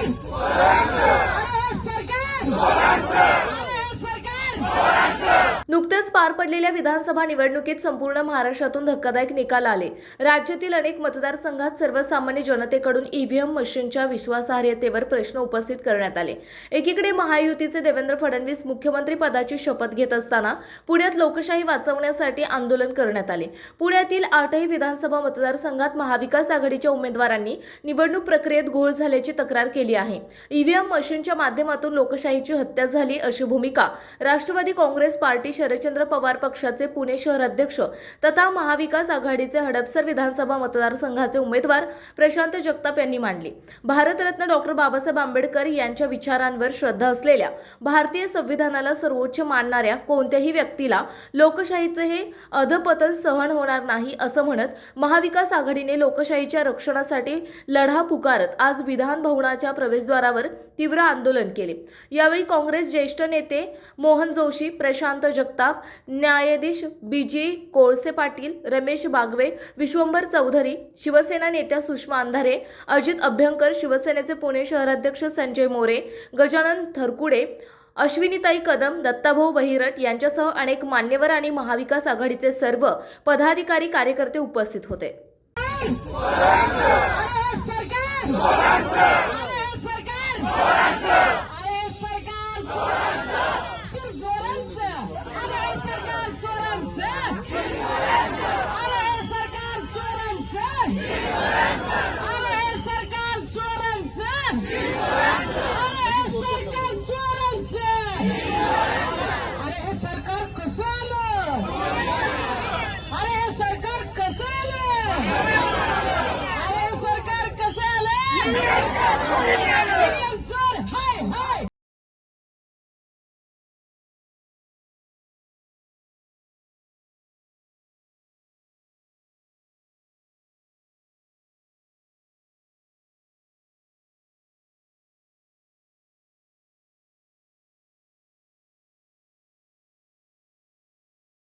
time. पार पडलेल्या विधानसभा निवडणुकीत संपूर्ण महाराष्ट्रातून धक्कादायक निकाल आले. राज्यातील अनेक मतदारसंघात सर्वसामान्य जनतेकडून ईव्हीएम मशीनच्या विश्वासार्हतेवर प्रश्न उपस्थित करण्यात आले. एकीकडे महायुतीचे देवेंद्र फडणवीस मुख्यमंत्री पदाची शपथ घेत असताना पुण्यात लोकशाही वाचवण्यासाठी आंदोलन करण्यात आले. पुण्यातील आठही विधानसभा मतदारसंघात महाविकास आघाडीच्या उमेदवारांनी निवडणूक प्रक्रियेत घोळ झाल्याची तक्रार केली आहे. ईव्हीएम मशीनच्या माध्यमातून लोकशाहीची हत्या झाली अशी भूमिका राष्ट्रवादी काँग्रेस पार्टी शरदचंद्र पवार पक्षाचे पुणे शहर अध्यक्ष तथा महाविकास आघाडीचे हडपसर विधानसभा मतदारसंघाचे उमेदवार प्रशांत जगताप यांनी मांडली. भारतरत्न डॉक्टर बाबासाहेब आंबेडकर यांच्या विचारांवर श्रद्धा असलेल्या भारतीय संविधानाला सर्वोच्च मानणाऱ्या कोणत्याही व्यक्तीला लोकशाहीचे हे अधपतन सहन होणार नाही असं म्हणत महाविकास आघाडीने लोकशाहीच्या रक्षणासाठी लढा पुकारत आज विधान भवनाच्या प्रवेशद्वारावर तीव्र आंदोलन केले. यावेळी काँग्रेस ज्येष्ठ नेते मोहन जोशी प्रशांत जगताप न्यायाधीश बी जी कोळसे पाटील रमेश बागवे विश्वंभर चौधरी शिवसेना नेत्या सुषमा अंधारे अजित अभ्यंकर शिवसेनेचे पुणे शहराध्यक्ष संजय मोरे गजानन थरकुडे अश्विनीताई कदम दत्ताभाऊ बहिरट यांच्यासह अनेक मान्यवर आणि महाविकास आघाडीचे सर्व पदाधिकारी कार्यकर्ते उपस्थित होते कसं आलं